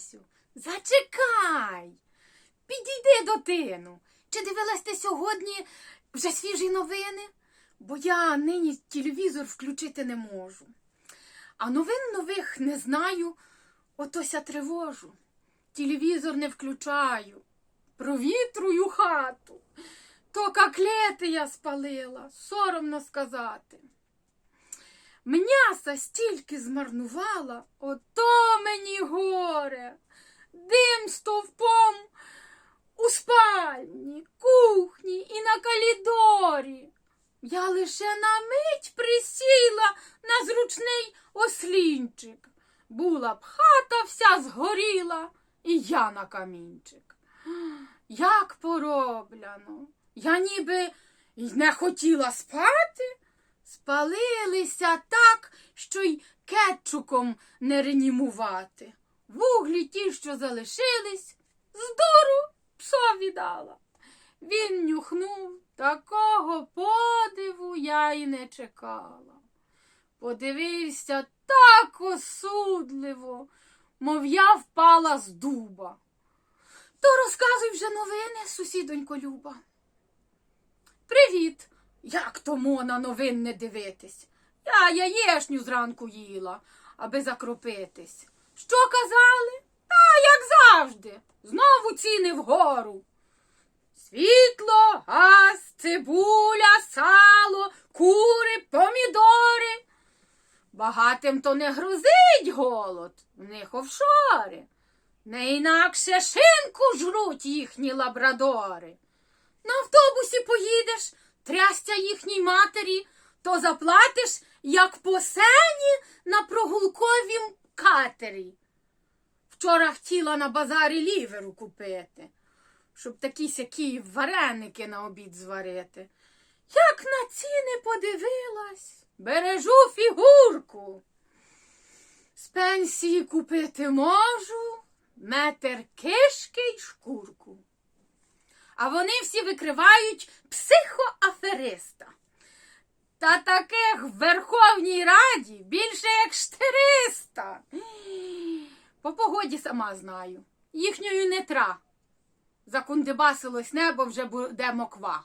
Мосю, зачекай. Підійди до тину. Чи дивилась ти сьогодні вже свіжі новини? Бо я нині телевізор включити не можу. А новин нових не знаю, отося тривожу. Телевізор не включаю, провітрую хату. То коклети я спалила, соромно сказати. М'яса стільки змарнувала, ото мені дим стовпом у спальні, кухні і на калідорі. Я лише на мить присіла на зручний ослінчик. Була б хата вся згоріла, і я на камінчик. Як поробляно. Я ніби й не хотіла спати. Спалилися так, що й кетчуком не ренімувати. Вуглі ті, що залишились, здору псові дала. Він нюхнув, такого подиву я й не чекала. Подивився так осудливо, мов я впала з дуба. То розказуй вже новини, сусідонько Люба. Привіт! Як то мона новин не дивитись? Я яєшню зранку їла, аби закропитись. Що казали? Та як завжди, знову ціни вгору. Світло, газ, цибуля, сало, кури, помідори. Багатим то не грузить голод, в них офшори. Не інакше шинку жруть їхні лабрадори. На автобусі поїдеш, трясця їхній матері, то заплатиш, як по сені на прогулковім катері. Вчора хотіла на базарі ліверу купити, щоб такі сякі вареники на обід зварити. Як на ціни подивилась, бережу фігурку. З пенсії купити можу, метр кишки й шкурку. А вони всі викривають психоафериста. Та таких в Верховній Раді більше як 400. По погоді сама знаю. Їхньою не тра. Закундибасилось небо вже буде моква.